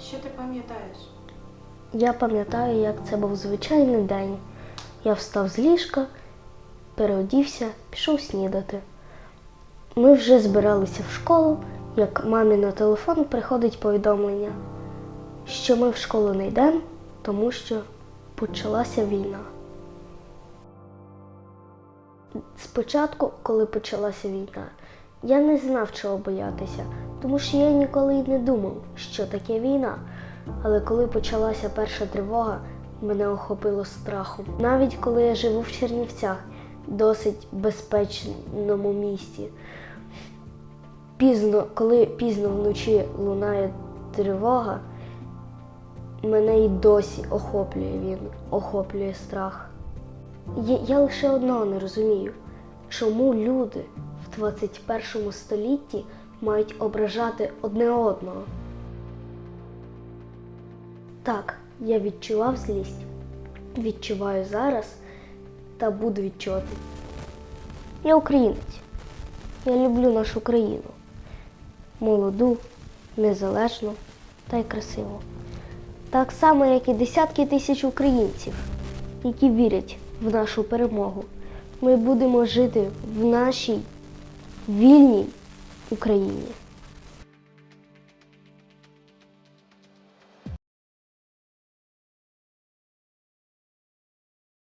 Що ти пам'ятаєш? Я пам'ятаю, як це був звичайний день. Я встав з ліжка, переодівся, пішов снідати. Ми вже збиралися в школу, як мамі на телефон приходить повідомлення, що ми в школу не йдемо, тому що почалася війна. Спочатку, коли почалася війна, я не знав, чого боятися, тому що я ніколи й не думав, що таке війна. Але коли почалася перша тривога, мене охопило страхом. Навіть коли я живу в Чернівцях, досить безпечному місті. Пізно, коли пізно вночі лунає тривога, мене й досі охоплює він, охоплює страх. Я, я лише одного не розумію, чому люди в 21 столітті мають ображати одне одного. Так, я відчував злість, відчуваю зараз та буду відчувати. Я українець. Я люблю нашу країну. Молоду, незалежну та й красиву. Так само, як і десятки тисяч українців, які вірять в нашу перемогу. Ми будемо жити в нашій вільній Україні.